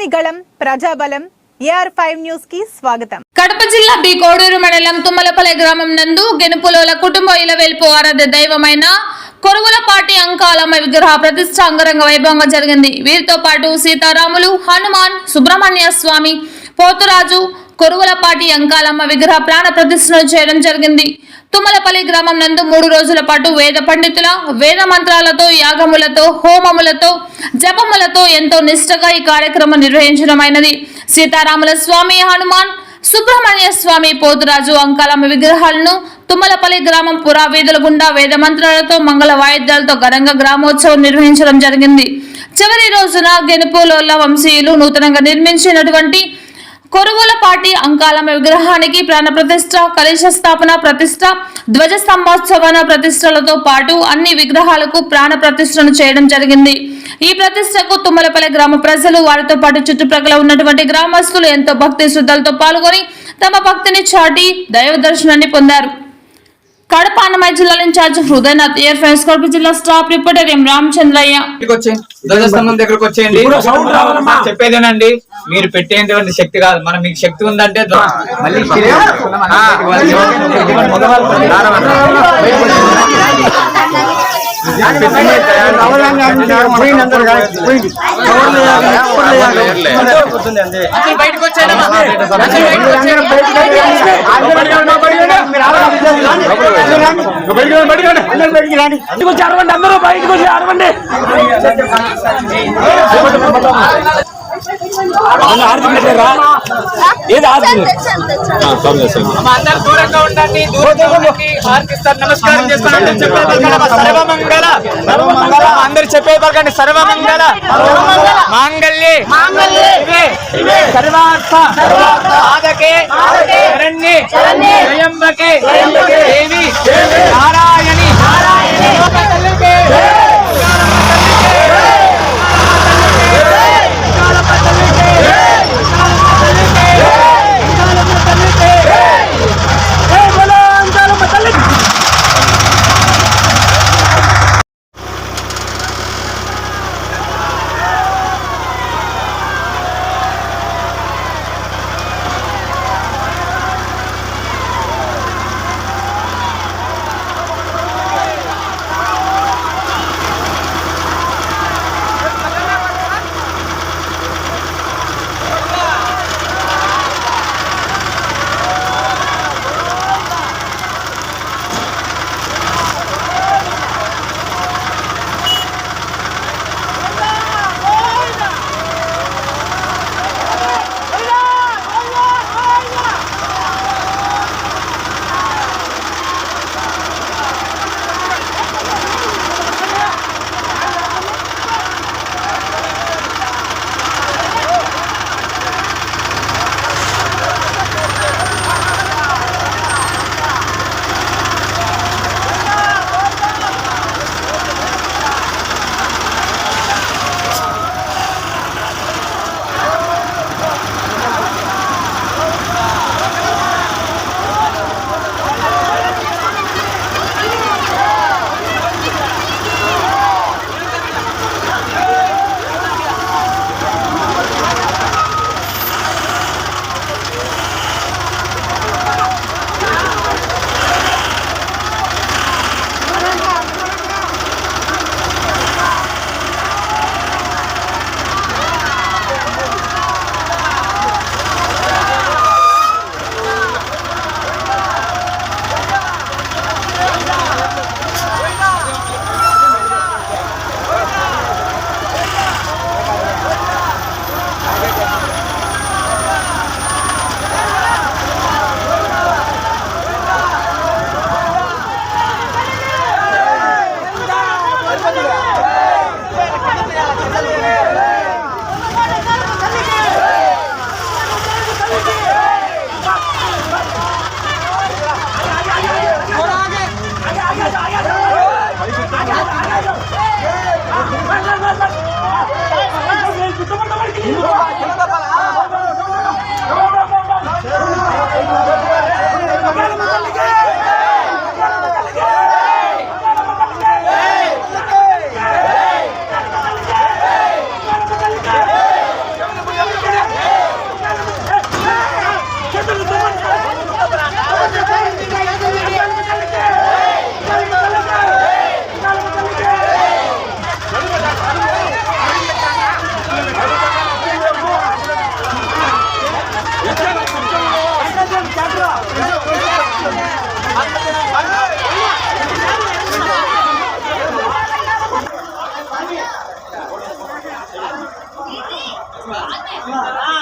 ప్రజని గళం ప్రజాబలం AR five న్యూస్కి స్వాగతం. కడప జిల్లా బి కోడూరు మండలం తుమ్మలపల్లి గ్రామం నందు గెనుపులోల కుటుంబ ఇలవేల్పు ఆరాధ్య దైవమైన కొరుగులపాటి అంకాలమ్మ విగ్రహ ప్రతిష్ట అంగరంగ వైభవంగా జరిగింది. వీరితో పాటు సీతారాములు హనుమాన్ సుబ్రహ్మణ్య స్వామి పోతురాజు కొరుగులపాటి అంకాలమ్మ విగ్రహ ప్రాణ ప్రతిష్టను చేయడం జరిగింది. తుమ్మలపల్లి గ్రామం నందు మూడు రోజుల పాటు వేద పండితుల వేద మంత్రాలతో యాగములతో హోమములతో జపములతో ఎంతో నిష్టగా ఈ కార్యక్రమం నిర్వహించడమైనది. సీతారాముల స్వామి హనుమాన్ సుబ్రహ్మణ్య స్వామి పోతురాజు అంకాలమ్మ విగ్రహాలను తుమ్మలపల్లి గ్రామం పురావీధుల గుండా వేద మంత్రాలతో మంగళ వాయిద్యాలతో ఘనంగా గ్రామోత్సవం నిర్వహించడం జరిగింది. చివరి రోజున గెనుపులోల వంశీయులు నూతనంగా నిర్మించినటువంటి కొరువులపాటి అంకాలమ్మ విగ్రహానికి ప్రాణ ప్రతిష్ట కలశ స్థాపన ప్రతిష్ట ధ్వజ స్తంభోత్సవన ప్రతిష్టలతో పాటు అన్ని విగ్రహాలకు ప్రాణ ప్రతిష్టను చేయడం జరిగింది. ఈ ప్రతిష్టకు తుమ్మలపల్లి గ్రామ ప్రజలు వారితో పాటు చుట్టుప్రక్కల ఉన్నటువంటి గ్రామస్తులు ఎంతో భక్తి శ్రద్ధలతో పాల్గొని తమ భక్తిని చాటి దైవ దర్శనాన్ని పొందారు. కడప అన్నమయ్య జిల్లా ఇన్ఛార్జ్ హృదయనాథ్ ఇయర్ ఫ్రెండ్స్ కడప జిల్లా స్టాఫ్ రిపోర్టర్ ఎం రామచంద్రయ్య దగ్గరికి వచ్చేయండి చెప్పేదేనండి మీరు పెట్టేటువంటి శక్తి కాదు మనం మీకు శక్తి ఉందంటే మళ్ళీ బయటకు వచ్చేయండి అసలు బయటకు. అరవండి అందరూ బయటకు వచ్చి అరవండి ఏది అందరూ దూరంగా ఉండండి నమస్కారం చేస్తానంటే సర్వమంగళ. సర్వమంగళ. అందరు చెప్పే పలకండి సర్వమంగళ మాంగళ్యే ఇవే సాధకే శరణ్యే త్రయంబకే దేవి నారాయణి.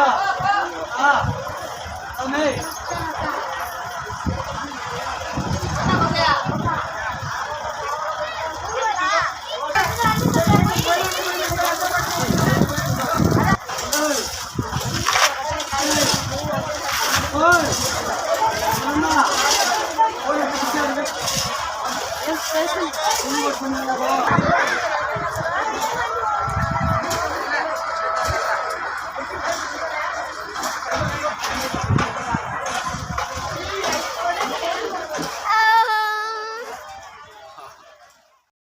아, 아멘.